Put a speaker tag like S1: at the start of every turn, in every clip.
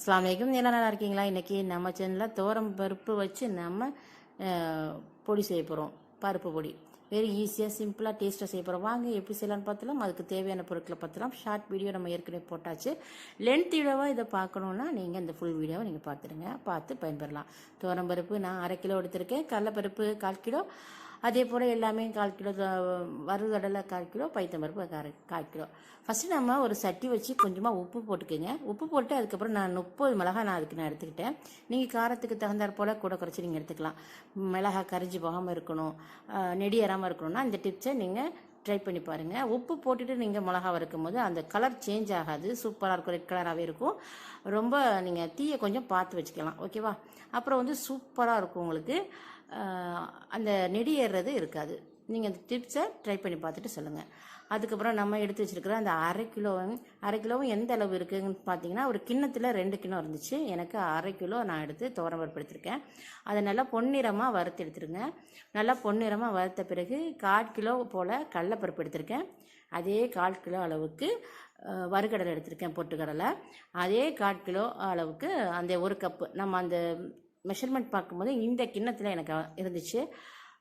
S1: அஸ்லாம் வலைக்கும் எல்லாம் நல்லா இருக்கீங்களா? இன்றைக்கி நம்ம சேனலில் தோரம் பருப்பு வச்சு நம்ம பொடி செய்ய போகிறோம் பருப்பு பொடி. வெரி ஈஸியாக சிம்பிளாக டேஸ்ட்டாக செய்ய போகிறோம் வாங்க எப்படி செய்யலாம்னு பார்த்தலாம் அதுக்கு தேவையான பொருட்களை பார்த்துலாம் ஷார்ட் வீடியோ நம்ம ஏற்கனவே போட்டாச்சு. லென்த் வீடியோவாக இதை பார்க்கணுன்னா நீங்கள் இந்த ஃபுல் வீடியோவை நீங்கள் பார்த்துடுங்க. பார்த்து பயன்பெறலாம். தோரம் பருப்பு நான் அரை கிலோ எடுத்திருக்கேன். கடலப்பருப்பு கால் கிலோ. அதே போல் எல்லாமே கால் கிலோ த- வறுகடலை கால் கிலோ பைத்தம்பருப்பு கால் கால் கிலோ. ஃபஸ்ட்டு நம்ம ஒரு சட்டி வச்சு கொஞ்சமாக உப்பு போட்டுக்கோங்க. உப்பு போட்டு அதுக்கப்புறம் நான் முப்பது மிளகா நான் அதுக்கு நான் எடுத்துக்கிட்டேன். நீங்கள் காரத்துக்கு தகுந்தாற் போல் கூட குறைச்சி நீங்கள் எடுத்துக்கலாம். மிளகா கரிஞ்சு போகாமல் இருக்கணும். நெடி ஏறாமல் இருக்கணும்னா இந்த டிப்ஸை நீங்கள் ட்ரை பண்ணி பாருங்கள் உப்பு போட்டுட்டு நீங்கள் மிளகா வறுக்கும் போது அந்த கலர் சேஞ்ச் ஆகாது. சூப்பராக இருக்கும். ரெட் கலராகவே இருக்கும். ரொம்ப நீங்கள் தீயை கொஞ்சம் பார்த்து வச்சுக்கலாம். ஓகேவா அப்புறம் வந்து சூப்பராக இருக்கும் உங்களுக்கு. அந்த நெடி ஏறுறது இருக்காது. நீங்கள் அந்த டிப்ஸை ட்ரை பண்ணி பார்த்துட்டு சொல்லுங்கள் அதுக்கப்புறம் நம்ம எடுத்து வச்சுருக்கிற அந்த அரை கிலோ அரை கிலோவும் எந்த அளவு இருக்குதுன்னு பார்த்தீங்கன்னா ஒரு கிண்ணத்தில் ரெண்டு கிண்ணம் இருந்துச்சு. எனக்கு அரை கிலோ நான் எடுத்து துவரம் பருப்பு எடுத்திருக்கேன் அதை நல்லா பொன்னிறமாக வறுத்து எடுத்துருங்க. நல்லா பொன்னிறமாக வறுத்த பிறகு கால் கிலோ போல் கடலைப்பருப்பு எடுத்திருக்கேன். அதே கால் கிலோ அளவுக்கு வறுக்கடலை எடுத்திருக்கேன் பொட்டுக்கடலை. அதே கால் கிலோ அளவுக்கு அந்த ஒரு கப்பு நம்ம அந்த மெஷர்மெண்ட் பார்க்கும்போது இந்த கிண்ணத்தில் எனக்கு இருந்துச்சு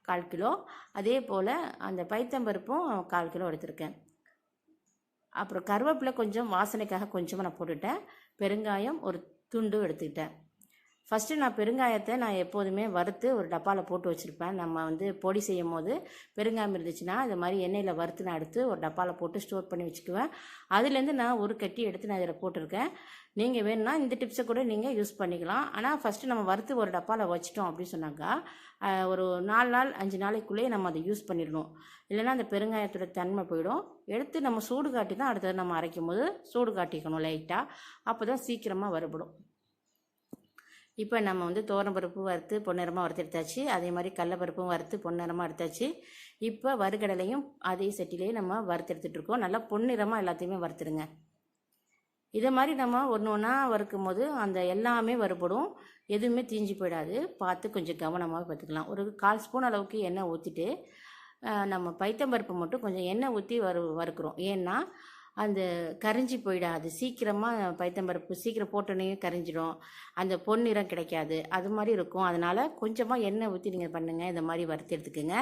S1: கால் கிலோ. அதே போல் அந்த பைத்தம்பருப்பும் கால் கிலோ எடுத்திருக்கேன். அப்புறம் கருவேப்பிலை கொஞ்சம் வாசனைக்காக கொஞ்சமாக நான் போட்டுட்டேன். பெருங்காயம் ஒரு துண்டு எடுத்துக்கிட்டேன். ஃபஸ்ட்டு நான் பெருங்காயத்தை நான் எப்போதுமே வறுத்து ஒரு டப்பாவில் போட்டு வச்சுருப்பேன். நம்ம வந்து பொடி செய்யும் போது பெருங்காயம் இருந்துச்சுன்னா இந்த மாதிரி எண்ணெயில் வறுத்து நான் எடுத்து ஒரு டப்பாவில் போட்டு ஸ்டோர் பண்ணி வச்சுக்குவேன். அதுலேருந்து நான் ஒரு கட்டி எடுத்து நான் இதில் போட்டிருக்கேன். நீங்கள் வேணும்னா இந்த டிப்ஸை கூட நீங்கள் யூஸ் பண்ணிக்கலாம். ஆனால் ஃபஸ்ட்டு நம்ம வறுத்து ஒரு டப்பாவில் வச்சிட்டோம் அப்படின்னு சொன்னாக்கா ஒரு நாலு நாள் அஞ்சு நாளைக்குள்ளேயே நம்ம அதை யூஸ் பண்ணிடணும். இல்லைன்னா அந்த பெருங்காயத்தோட தன்மை போயிடும். எடுத்து நம்ம சூடு காட்டி தான் அடுத்தது நம்ம அரைக்கும் போது சூடு காட்டிக்கணும் லைட்டாக அப்போ தான் சீக்கிரமாக வறுபடும். இப்போ நம்ம வந்து பருப்பு வறுத்து பொன்னிறமாக வறுத்து எடுத்தாச்சு. அதே மாதிரி கடலப்பருப்பும் வறுத்து பொன்னிறமாக எடுத்தாச்சு. இப்போ வறுகடலையும் அதே சட்டிலேயே நம்ம வறுத்து எடுத்துகிட்ருக்கோம் நல்லா பொன்னிறமாக எல்லாத்தையுமே வறுத்துடுங்க. இதை மாதிரி நம்ம ஒன்று ஒன்றா வறுக்கும் போது அந்த எல்லாமே வறுபடும். எதுவுமே தீஞ்சு போயிடாது. பார்த்து கொஞ்சம் கவனமாக பார்த்துக்கலாம். ஒரு கால் ஸ்பூன் அளவுக்கு எண்ணெய் ஊற்றிட்டு நம்ம பைத்தம்பருப்பு மட்டும் கொஞ்சம் எண்ணெய் ஊற்றி வறு வறுக்கிறோம். ஏன்னா அந்த கரிஞ்சி போயிடாது. சீக்கிரமாக பைத்தம்பருப்பு சீக்கிரம் போட்டோன்னே கரிஞ்சிடும். அந்த பொன்னிறம் கிடைக்காது. அது மாதிரி இருக்கும். அதனால் கொஞ்சமாக எண்ணெய் ஊற்றி நீங்கள் பண்ணுங்கள் இந்த மாதிரி வறுத்து எடுத்துக்கோங்க.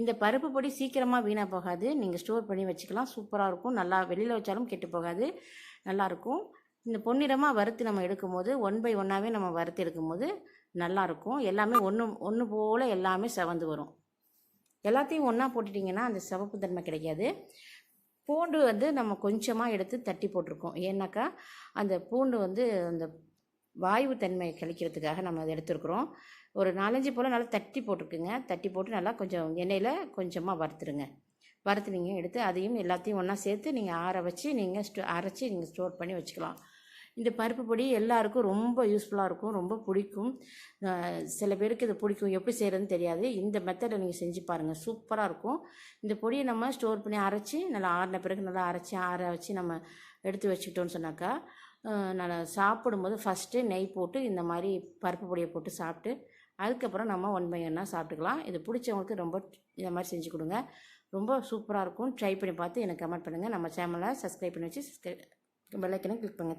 S1: இந்த பருப்பு பொடி சீக்கிரமாக வீணாக போகாது. நீங்கள் ஸ்டோர் பண்ணி வச்சுக்கலாம். சூப்பராக இருக்கும். நல்லா வெளியில் வச்சாலும் கெட்டு போகாது. நல்லாயிருக்கும் இந்த பொன்னிறமாக வறுத்து நம்ம எடுக்கும்போது ஒன் பை ஒன்றாவே நம்ம வறுத்து எடுக்கும்போது நல்லாயிருக்கும் எல்லாமே ஒன்று ஒன்று போல் எல்லாமே செவந்து வரும். எல்லாத்தையும் ஒன்றா போட்டுட்டிங்கன்னா அந்த சிவப்பு தன்மை கிடைக்காது. பூண்டு வந்து நம்ம கொஞ்சமாக எடுத்து தட்டி போட்டிருக்கோம். ஏன்னாக்கா அந்த பூண்டு வந்து அந்த வாயு தன்மை கழிக்கிறதுக்காக நம்ம அதை எடுத்துருக்குறோம். ஒரு நாலஞ்சு போல் நல்லா தட்டி போட்டிருக்குங்க. தட்டி போட்டு நல்லா கொஞ்சம் எண்ணெயில் கொஞ்சமாக வறுத்துருங்க. வறுத்து நீங்கள் எடுத்து அதையும் எல்லாத்தையும் ஒன்றா சேர்த்து நீங்கள் ஆற வச்சு நீங்கள் ஸ்டோ அரைச்சி நீங்கள் ஸ்டோர் பண்ணி வச்சுக்கலாம். இந்த பருப்பு பொடி எல்லாருக்கும் ரொம்ப யூஸ்ஃபுல்லாக இருக்கும் ரொம்ப பிடிக்கும். சில பேருக்கு இது பிடிக்கும். எப்படி செய்கிறதுன்னு தெரியாது. இந்த மெத்தடை நீங்கள் செஞ்சு பாருங்கள் சூப்பராக இருக்கும். இந்த பொடியை நம்ம ஸ்டோர் பண்ணி அரைச்சி நல்லா ஆறின பிறகு நல்லா அரைச்சி ஆற வச்சு நம்ம எடுத்து வச்சுக்கிட்டோம்னு சொன்னாக்கா நல்லா சாப்பிடும்போது ஃபஸ்ட்டு நெய் போட்டு இந்த மாதிரி பருப்பு பொடியை போட்டு சாப்பிட்டு அதுக்கப்புறம் நம்ம ஒன் பை ஒன்னாக சாப்பிட்டுக்கலாம். இது பிடிச்சவங்களுக்கு ரொம்ப இந்த மாதிரி செஞ்சு கொடுங்க. ரொம்ப சூப்பராக இருக்கும். ட்ரை பண்ணி பார்த்து எனக்கு கமெண்ட் பண்ணுங்கள் நம்ம சேனலை சப்ஸ்கிரைப் பண்ணி வச்சு சப்ஸ்கிரைப் பெல்லைக்கனை கிளிக் பண்ணுங்கள்